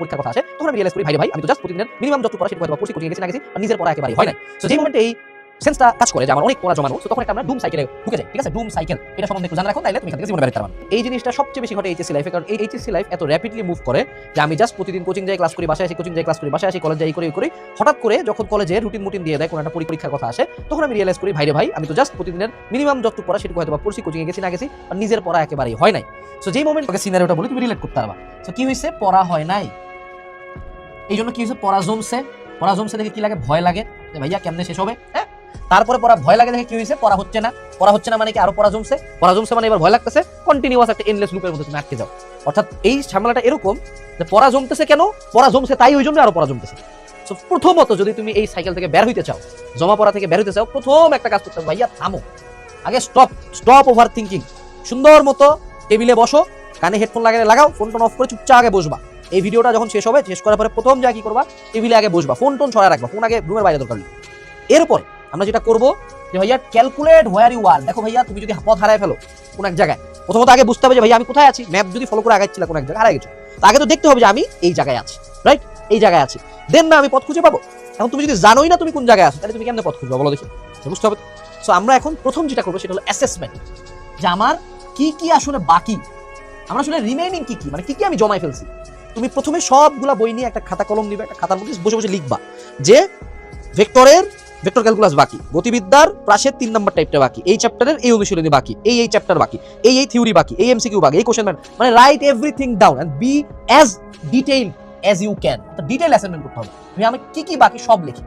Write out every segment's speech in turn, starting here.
পরীক্ষার কথা আছে, তখন আমি রিয়েলাইজ করি, ভাই ভাই, আমি তো জাস্ট প্রতিদিনের মিনিমাম যত পড়া সেটা হয়তো পড়ছি কোচিং গেছি না গেছি নিজের পড়া একেবারে হয় না সো যে মোমেন্টে এই সেন্সটা কাজ করে যে আমার অনেক পড়া জমানো তখন একটা আমরা ডুম সাইকেলে ঢুকে যাই। ঠিক আছে? ডুম সাইকেল এটা সম্বন্ধে একটু জানা রাখো তাইলে তুমি এখান থেকে জীবনে বেরোতে পারবে এই জিনিসটা সবচেয়ে বেশি ঘটে এইচএসসি লাইফে কারণ এই এইচএসসি লাইফ এত র্যাপিডলি মুভ করে যে আমি জাস্ট প্রতিদিন কোচিং যাই ক্লাস করি, বাসায় আসি কোচিং যাই ক্লাস করি, বাসায় আসি কলেজ যাই করি করি, হঠাৎ করে যখন কলেজে রুটিন মুটিন দিয়ে দেয়, কোনো একটা পরীক্ষার কথা আসে, তখন আমি রিয়েলাইজ করি, ভাই রে ভাই, আমি তো জাস্ট প্রতিদিনের মিনিমাম যতটুকু পড়া সেটুকু হয়তো বা পড়ছি কোচিং গেছি, না গেছি, আর নিজের পড়া একেবারেই হয় নাই। সো যেই মোমেন্ট ওকে সিনারিওটা বলি, তুমি রিলেট করতে পারবা। সো কি হয়েছে পড়া হয় নাই। এই জন্য কি হয়েছে পড়া জমছে। পড়া জমছে দেখে কি লাগে? ভয় লাগে। ভাইয়া, কেমনে শেষ হবে? হ্যাঁ? তারপরে পড়া ভয় লাগে দেখে কি হয়েছে? পড়া হচ্ছে না। পড়া হচ্ছে না মানে কি আরও পড়া জমছে? পড়া জমছে মানে এবার ভয় লাগতেছে? কন্টিনিউয়াস একটা এনলেস লুপের মধ্যে তুমি আটকে যাও। অর্থাৎ এই ঝামেলাটা এরকম যে পড়া জমতেছে কেন? পড়া জমছে তাই ওই জন্য আরও পড়া জমতেছে। সো প্রথমত যদি তুমি এই সাইকেল থেকে বের হইতে চাও, জমা পড়া থেকে বের হইতে চাও, প্রথম একটা কাজ করতে ভাইয়া, থামো। আগে স্টপ স্টপ ওভার থিঙ্কিং সুন্দর মতো টেবিলে বসো, কানে হেডফোন লাগালে লাগাও ফোন টোন অফ করে চুপচাপ আগে বসবা। এই ভিডিওটা যখন শেষ হবে, শেষ করার পরে প্রথম যা কি করবা? টেবিলে আগে বসবা ফোন টোন ছড়া রাখবা ফোন আগে রুমের বাইরে দরকার এরপরে আমরা যেটা করব যে ভাইয়া ক্যালকুলেট হোয়ার ইউ আর দেখো ভাইয়া, তুমি যদি পথ হারায় ফেলো কোন এক জায়গায়, প্রথমত আগে বুঝতে হবে যে ভাইয়া, আমি কোথায় আছি? ম্যাপ যদি ফলো করে আগাচ্ছিল কোন এক জায়গায় হারাই গেছো। আগে তো দেখতে হবে যে আমি এই জায়গায় আছি রাইট এই জায়গায় আছি। দেন না, আমি পথ খুঁজে পাবো। এখন তুমি যদি জানোই না তুমি কোন জায়গায় আছো, তাহলে তুমি কেমনে পথ খুঁজবে বলো দেখি। বুঝতে হবে। সো আমরা এখন প্রথম যেটা করব সেটা হলো অ্যাসেসমেন্ট যে আমার কি কি আসলে বাকি, আমার আসলে রিমেইনিং কি কি মানে কি কি আমি জমায় ফেলছি। তুমি প্রথমে সবগুলা বই নিয়ে একটা খাতা কলম নিবে, একটা খাতার মধ্যে বসে বসে লিখবা যে ভেক্টরের ভেক্টর ক্যালকুলাস বাকি। গতিবিদ্যার প্রাসের তিন নম্বর টাইপটা বাকি। এই চ্যাপ্টারের এই অনুশীলনী বাকি। এই এই চ্যাপ্টার বাকি। এই এই থিওরি বাকি। এই এমসিকিউ বাকি। এই কোশ্চেন মানে write everything down and be as detail as you can detail assignment করতে হবে। তুমি আমি কি কি বাকি সব লিখি।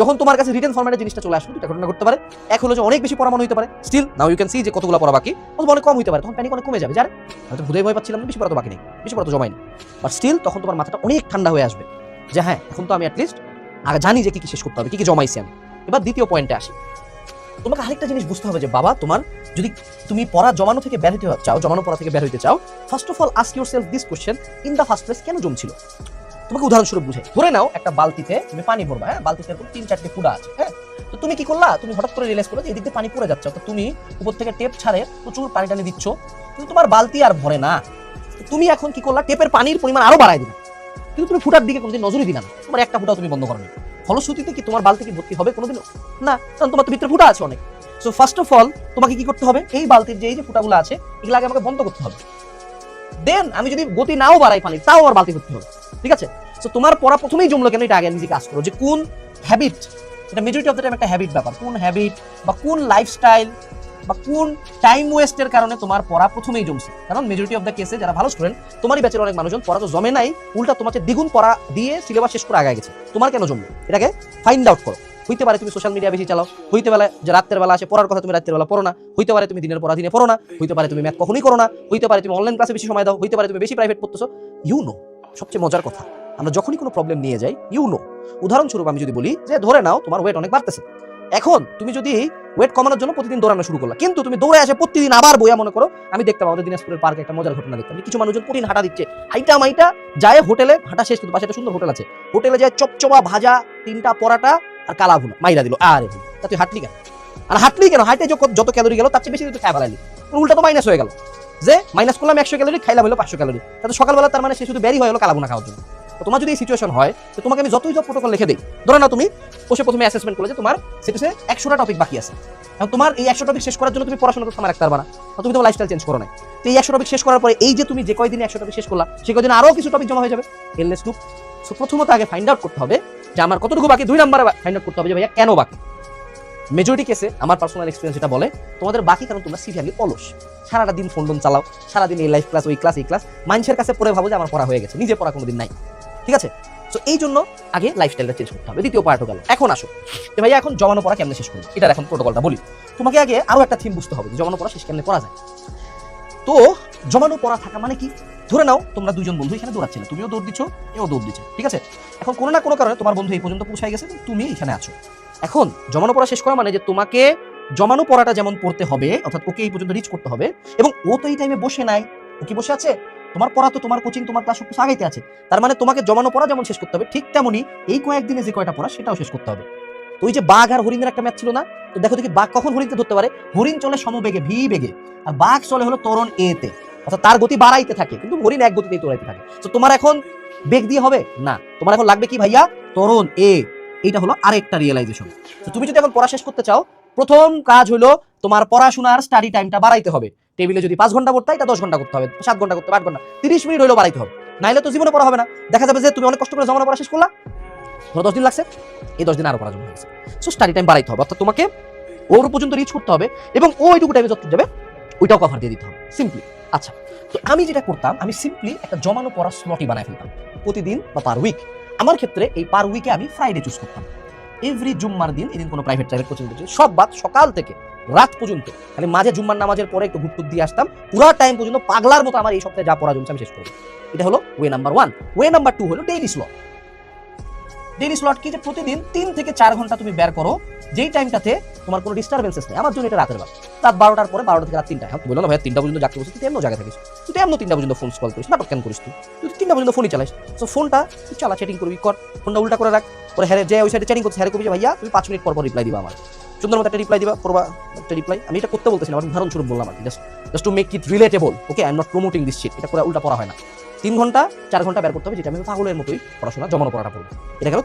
যখন তোমার কাছে রিটেন ফরম্যাটে জিনিসটা চলে আসবে দুটা ঘটনা করতে পারে। এক হলো যে অনেক বেশি পড়া মনে হতে পারে। Still now you can see যে কতগুলো পড়া বাকি। অথবা অনেক কম হতে পারে। তখন প্যানিক অনেক কমে যাবে। যার, হয়তো ভুদে ভয় পাচ্ছিলাম বেশি পড়া তো বাকি নেই। বেশি পড়া তো জমাই নেই বাট স্টিল তখন তোমার মাথাটা অনেক ঠান্ডা হয়ে আসবে। যে হ্যাঁ এখন তো আমি অ্যাটলিস্ট আগে জানি যে কি কি শেষ করতে হবে, কি কি জমাইছি আমি। এবার দ্বিতীয় পয়েন্টে আসি। তোমাকে আরেকটা জিনিস বুঝতে হবে যে, বাবা, তোমার যদি তুমি পড়া জমানো থেকে বের হতে চাও, জমানো পড়া থেকে বের হতে চাও first of all ask yourself this question in the first place কেন জমছিল? তোমাকে উদাহরণস্বরূপ বুঝে ধরে নাও, একটা বালতিতে তুমি পানি ভরবা হ্যাঁ? বালতিতে এরকম তিন চারটে ফুটা আছে হ্যাঁ? তো তুমি কি করলা? তুমি হঠাৎ করে রিয়েলাইজ করলে যে এদিক দিয়ে পানি পড়ে যাচ্ছে। তো তুমি উপর থেকে টেপ ছাড়ে প্রচুর পানি টানি দিচ্ছ। কিন্তু তোমার বালতি আর ভরে না। তুমি এখন কি করলা? টেপের পানির পরিমাণ আরও বাড়াই দিলা। কিন্তু তুমি ফুটার দিকে কোনোদিন নজরই দিলা না। তোমার একটা ফুটাও তুমি বন্ধ করো ফলশ্রুতিতে কি তোমার বালতি কি ভর্তি হবে কোনোদিনও? না, কারণ তোমার তো ভিতরে ফুটা আছে অনেক। সো ফার্স্ট অফ অল তোমাকে কি করতে হবে? এই বালতির যে এই যে ফুটাগুলো আছে, এগুলো আগে আমাকে বন্ধ করতে হবে। দেন আমি যদি গতি নাও বাড়াই পানি, তাও আমার বালতি করতে হবে। ঠিক আছে? সো তোমার পড়া প্রথমেই জমলো কেন? এটা আগে নিজে কাজ করো যে কোন হ্যাবিট এটা মেজরিটি অফ দ্য টাইম একটা হ্যাবিট ব্যাপার। কোন হ্যাবিট বা কোন লাইফস্টাইল বা কোন টাইম ওয়েস্টের কারণে তোমার পড়া প্রথমেই জমছে? কারণ মেজরিটি অফ দ্য কেসে যারা ভালো স্টুডেন্ট তোমারই ব্যাচের অনেক মানুষজন পড়া তো জমে নাই, উল্টা তোমাকে দ্বিগুণ পড়া দিয়ে সিলেবাস শেষ করে আগায় গেছে। তোমার কেন জমলো? এটাকে ফাইন্ড আউট করো। হইতে পারে তুমি সোশ্যাল মিডিয়া বেশি চালাও, হইতে পারে যে রাতের বেলা আসে পড়ার কথা তুমি রাতের বেলা পড়ো না, হইতে পারে তুমি দিনের পড়া দিনে পড়ো না, হইতে পারে তুমি ম্যাথ কখনোই করো না, হইতে পারে তুমি অনলাইন ক্লাসে বেশি সময় দাও, হইতে পারে তুমি বেশি প্রাইভেট পড়তেছো। ইউ নো সবচেয়ে মজার কথা, আমরা যখনই কোনো প্রবলেম নিয়ে যাই ইউ নো উদাহরণস্বরূপ আমি যদি বলি যে, ধরে নাও তোমার ওয়েট অনেক বাড়তেছে। এখন তুমি যদি ওয়েট কমানোর জন্য প্রতিদিন দৌড়ানো শুরু করলা কিন্তু তুমি দৌড়ে আসে প্রতিদিন আবার বইয়া মনে করো, আমি দেখতাম আমাদের দিনাজপুরের পার্কে একটা মজার ঘটনা দেখতাম। কিছু মানুষজন প্রতিদিন হাঁটা দিচ্ছে। হাইটা মাইটা যায় হোটেলে, হাঁটা শেষ পাশে একটা সুন্দর হোটেল আছে। হোটেলে যায় চপচপা, ভাজা, তিনটা পরাটা আর কালা ভুনা, মাইরা দিল। আরে, তা তুই হাঁটলি কেন? আর হাঁটলি কেন? হাঁটে যত- ক্যালোরি গেল, তার চেয়ে বেশি তুই খাই ফেলালি। উল্টা তো মাইনাস হয়ে গেল। যে মাইনাস করলাম একশো ক্যালোরি, খাইলাম হলো পাঁচশো ক্যালোরি। তাতে সকালবেলা তার মানে সে শুধু বেরি হয়ে গেলো কালাভুনা খাওয়ার জন্য। তোমার যদি এই সিচুয়েশন হয়, তো তোমাকে আমি যতই সব প্রোটোকল লিখে দিই, ধরো না তুমি বসে প্রথমে অ্যাসেসমেন্ট করলে যে তোমার সেটা একশোটা টপিক বাকি আছে। এখন তোমার এই একশো টপিক শেষ করার জন্য তুমি পড়াশোনা করতে রাখতে পারবা না। তুমি তোমার লাইফস্টাইল চেঞ্জ করো না তো এই একশো টপিক শেষ করার পরে এই যে তুমি যে কয়দিনে একশো টপিক শেষ করলা, সে কয়দিন আরও কিছু টপিক জমা হয়ে যাবে? এলনেস টু সো প্রথমত আগে ফাইন্ড আউট করতে হবে যে আমার কতটুকু বাকি, দুই নম্বরে ফাইন্ড আউট করতে হবে যে ভাইয়া কেন বাকি? মেজরিটি কেসে আমার পার্সোনাল এক্সপিরিয়েন্স যেটা বলে, তোমাদের বাকি কারণ তোমরা সিভিয়ারলি অলস। সারাটা দিন ফোন চালাও, সারাদিন এই লাইফ ক্লাস ওই ক্লাস এই ক্লাস মানুষের কাছে পড়ে ভাবো যে আমার পড়া হয়ে গেছে, নিজে পড়া কোনোদিন নাই। ঠিক আছে? তো এই জন্য আগে লাইফস্টাইলটা চেঞ্জ করতে হবে। দ্বিতীয় পার্টও গেল। এখন আসো। যে ভাইয়া, এখন জমানো পড়া কেমনে শেষ করব? এটার এখন প্রোটোকলটা বলি। তোমাকে আগে আরও একটা থিম বুঝতে হবে যে জমানো পড়া শেষ কেমনে করা যায়। তো, জমানো পড়া থাকা মানে কি? ধরে নাও, তোমরা দুজন বন্ধু এখানে দৌড়াচ্ছিলে। তুমিও দৌড় দিচ্ছ, এও দৌড় দিচ্ছে। ঠিক আছে? এখন কোনো না কোনো কারণে তোমার বন্ধু এই পর্যন্ত পৌঁছায় গেছে তুমি এখানে আছো। এখন জমানো পড়া শেষ করা মানে যে তোমাকে জমানো পড়াটা যেমন পড়তে হবে, অর্থাৎ ওকে এই পর্যন্ত রিচ করতে হবে, এবং ও তো এই টাইমে বসে নাই। ও কি বসে আছে? তোমার পড়া তো, তোমার কোচিং তোমার ক্লাস সবকিছু আগাইতে আছে। তার মানে তোমাকে জমানো পড়া যেমন শেষ করতে হবে, ঠিক তেমনই এই কয়েকদিনে যে কয়টা পড়া সেটাও শেষ করতে হবে। তো ওই যে বাঘ আর হরিণের একটা ম্যাচ ছিল না, তো দেখো দেখি বাঘ কখন হরিণকে ধরতে পারে? হরিণ চলে সমবেগে, ভি বেগে। আর বাঘ চলে হলো তরণ এ তে। অর্থাৎ তার গতি বাড়াইতে থাকে, কিন্তু হরিণ এক গতিতেই তোড়াইতে থাকে। তো তোমার এখন বেগ দিয়ে হবে? না। তোমার এখন লাগবে কি ভাইয়া? তরণ এ। এইটা হলো আরেকটা রিয়েলাইজেশন তো তুমি যদি এখন পড়া শেষ করতে চাও, প্রথম কাজ হলো তোমার পড়াশোনার স্টাডি টাইমটা বাড়াইতে হবে। টেবিলে যদি পাঁচ ঘণ্টা পড়তে হয় এটা দশ ঘণ্টা করতে হবে, সাত ঘণ্টা করতে হবে, আট ঘণ্টা। তিরিশ মিনিট হলেও বাড়াইতে হবে, নাইলে তো জীবনে পড়া হবে না। দেখা যাবে যে তুমি অনেক কষ্ট করে জমানো পড়া শেষ করলা, ধরো দশ দিন লাগছে, এই দশ দিন আরও পড়া জমা হয়েছে সো স্টাডি টাইম বাড়াইতে হবে, অর্থাৎ তোমাকে ওর পর্যন্ত রিচ করতে হবে এবং ওইটুকু টাইমে যত যাবে ওইটাও কভার দিয়ে দিতে হবে সিম্পলি আচ্ছা তো আমি যেটা করতাম, আমি সিম্পলি একটা জমানো পড়া স্লটই বানায় ফেলতাম, প্রতিদিন বা পার উইক আমার ক্ষেত্রে এই পার উইকে আমি ফ্রাইডে চুজ করতাম। এভরি জুম্মার দিন, এদিন কোনো প্রাইভেট কোচিং কোচিং সব বাদ সকাল থেকে। রাত পর্যন্ত। খালি মাঝে জুম্মার নামাজের পরে একটু ঘুরটুক দিয়ে আসতাম। পুরো টাইম পর্যন্ত পাগলার মতো আমার এই সপ্তাহে যা পড়া জমছে আমি শেষ করব এটা হলো way number one way number two হলো ডেইলি স্লট ডেইলি স্লট কি যে প্রতিদিন তিন থেকে চার ঘণ্টা তুমি বের করো, যেই টাইমটাতে তোমার কোনো ডিস্টারবেন্সেস নেই। আমার জন্য এটা রাতের বেলা। রাত বারোটার পরে বারোটা থেকে রাত তিনটা হ্যাঁ বলো না ভাই তিনটা পর্যন্ত জাগতে বসে তুই এমন জায়গায় থাকিস। তুই এমন তিনটা পর্যন্ত ফোন কল করিস, নাটক কেন করিস তুই? তুই তিনটা পর্যন্ত ফোনই চালাইস তো ফোনটা তুই চালা চ্যাটিং করবি, কর। ফোনটা উল্টা করে রাখ। পরে হ্যাঁ যে ওই সাইডে চ্যাটিং করছিস হ্যাঁ কবি ভাইয়া, তুমি পাঁচ মিনিট পর পর রিপ্লাই দিবা আমার সুন্দর মতো একটা রিপ্লাই দিবা, করবা, একটা রিপ্লাই আমি এটা করতে বলতেছিলাম, আমি ধারণ শুরু বললাম আর just just to make it relatable okay I am not promoting this shit এটা করে, উল্টা পড়া হয় না। তিন ঘণ্টা, চার ঘণ্টা বের করতে হবে, যেটা আমি পাগলের মতোই পড়াশোনা, জমানো পড়াটা করব এটা গেল